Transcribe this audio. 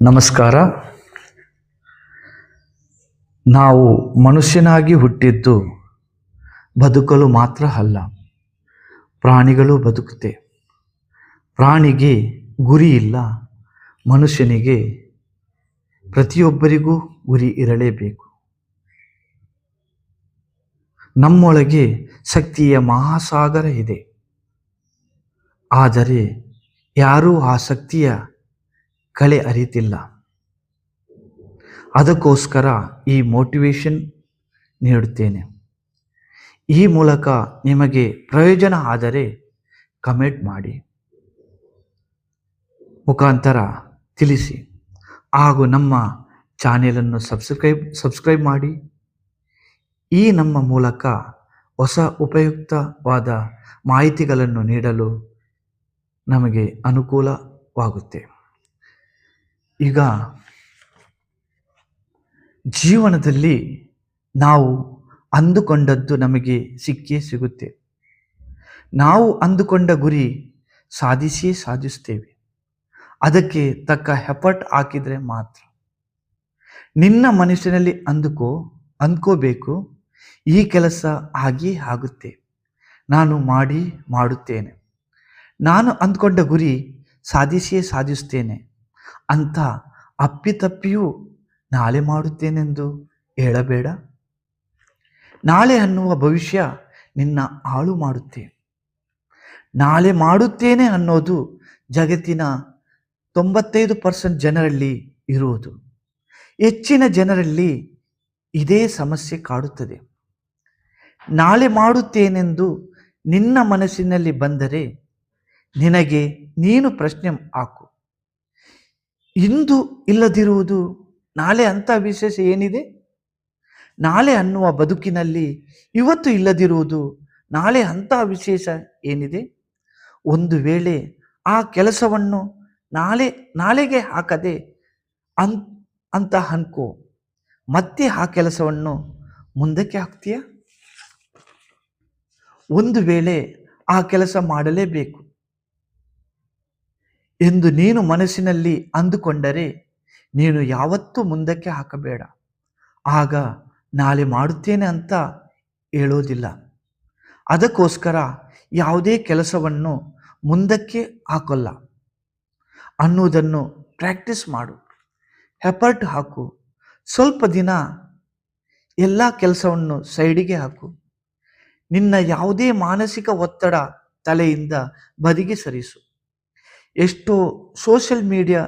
ನಮಸ್ಕಾರ. ನಾವು ಮನುಷ್ಯನಾಗಿ ಹುಟ್ಟಿದ್ದು ಬದುಕಲು ಮಾತ್ರ ಅಲ್ಲ, ಪ್ರಾಣಿಗಳು ಬದುಕುತ್ತೆ. ಪ್ರಾಣಿಗೆ ಗುರಿ ಇಲ್ಲ, ಮನುಷ್ಯನಿಗೆ ಪ್ರತಿಯೊಬ್ಬರಿಗೂ ಗುರಿ ಇರಲೇಬೇಕು. ನಮ್ಮೊಳಗೆ ಶಕ್ತಿಯ ಮಹಾಸಾಗರ ಇದೆ. ಆದರೆ ಯಾರೂ ಆ ಶಕ್ತಿಯ ಕಳೆ ಅರಿತಿಲ್ಲ. ಅದಕ್ಕೋಸ್ಕರ ಈ ಮೋಟಿವೇಶನ್ ನೀಡುತ್ತೇನೆ. ಈ ಮೂಲಕ ನಿಮಗೆ ಪ್ರಯೋಜನ ಆದರೆ ಕಮೆಂಟ್ ಮಾಡಿ. ಮುಖಾಂತರ ತಿಳಿಸಿ. ಹಾಗೂ ನಮ್ಮ ಚಾನೆಲನ್ನು ಸಬ್ಸ್ಕ್ರೈಬ್ ಸಬ್ಸ್ಕ್ರೈಬ್ ಮಾಡಿ. ಈ ನಮ್ಮ ಮೂಲಕ ಹೊಸ ಉಪಯುಕ್ತವಾದ ಮಾಹಿತಿಗಳನ್ನು ನೀಡಲು ನಮಗೆ ಅನುಕೂಲವಾಗುತ್ತೆ. ಈಗ ಜೀವನದಲ್ಲಿ ನಾವು ಅಂದುಕೊಂಡದ್ದು ನಮಗೆ ಸಿಕ್ಕೇ ಸಿಗುತ್ತೆ. ನಾವು ಅಂದುಕೊಂಡ ಗುರಿ ಸಾಧಿಸಿಯೇ ಸಾಧಿಸ್ತೇವೆ. ಅದಕ್ಕೆ ತಕ್ಕ ಹೆಪರ್ಟ್ ಹಾಕಿದರೆ ಮಾತ್ರ. ನಿನ್ನ ಮನಸ್ಸಿನಲ್ಲಿ ಅಂದುಕೋ, ಅಂದ್ಕೋಬೇಕು, ಈ ಕೆಲಸ ಆಗೇ ಆಗುತ್ತೆ. ನಾನು ಮಾಡಿ ಮಾಡುತ್ತೇನೆ. ನಾನು ಅಂದ್ಕೊಂಡ ಗುರಿ ಸಾಧಿಸಿಯೇ ಸಾಧಿಸ್ತೇನೆ. ಅಂತ ಅಪ್ಪಿತಪ್ಪಿಯೂ ನಾಳೆ ಮಾಡುತ್ತೇನೆಂದು ಹೇಳಬೇಡ. ನಾಳೆ ಅನ್ನುವ ಭವಿಷ್ಯ ನಿನ್ನ ಹಾಳು ಮಾಡುತ್ತೆ. ನಾಳೆ ಮಾಡುತ್ತೇನೆ ಅನ್ನೋದು ಜಗತ್ತಿನ ತೊಂಬತ್ತೈದು ಪರ್ಸೆಂಟ್ ಜನರಲ್ಲಿ ಇರುವುದು ಹೆಚ್ಚಿನ ಜನರಲ್ಲಿ ಇದೇ ಸಮಸ್ಯೆ ಕಾಡುತ್ತದೆ. ನಾಳೆ ಮಾಡುತ್ತೇನೆಂದು ನಿನ್ನ ಮನಸ್ಸಿನಲ್ಲಿ ಬಂದರೆ ನಿನಗೆ ನೀನು ಪ್ರಶ್ನೆ ಹಾಕು. ಇಂದು ಇಲ್ಲದಿರುವುದು ನಾಳೆ ಅಂತ ವಿಶೇಷ ಏನಿದೆ? ನಾಳೆ ಅನ್ನುವ ಬದುಕಿನಲ್ಲಿ ಇವತ್ತು ಇಲ್ಲದಿರುವುದು ನಾಳೆ ಅಂತ ವಿಶೇಷ ಏನಿದೆ? ಒಂದು ವೇಳೆ ಆ ಕೆಲಸವನ್ನು ನಾಳೆ, ನಾಳೆಗೆ ಹಾಕದೆ ಅನ್ ಅಂತ ಅನ್ಕೋ. ಮತ್ತೆ ಆ ಕೆಲಸವನ್ನು ಮುಂದಕ್ಕೆ ಹಾಕ್ತೀಯ? ಒಂದು ವೇಳೆ ಆ ಕೆಲಸ ಮಾಡಲೇಬೇಕು. ಎಂದು ನೀನು ಮನಸ್ಸಿನಲ್ಲಿ ಅಂದುಕೊಂಡರೆ ನೀನು ಯಾವತ್ತೂ ಮುಂದಕ್ಕೆ ಹಾಕಬೇಡ. ಆಗ ನಾಳೆ ಮಾಡುತ್ತೇನೆ ಅಂತ ಹೇಳೋದಿಲ್ಲ. ಅದಕ್ಕೋಸ್ಕರ ಯಾವುದೇ ಕೆಲಸವನ್ನು ಮುಂದಕ್ಕೆ ಹಾಕೋಲ್ಲ. ಅನ್ನುವುದನ್ನು ಪ್ರಾಕ್ಟೀಸ್ ಮಾಡು. ಹೆಪರ್ಟ್ ಹಾಕು. ಸ್ವಲ್ಪ ದಿನ ಎಲ್ಲ ಕೆಲಸವನ್ನು ಸೈಡಿಗೆ ಹಾಕು. ನಿನ್ನ ಯಾವುದೇ ಮಾನಸಿಕ ಒತ್ತಡ ತಲೆಯಿಂದ ಬದಿಗೆ ಸರಿಸು. ಎಷ್ಟೋ ಸೋಷಿಯಲ್ ಮೀಡಿಯಾ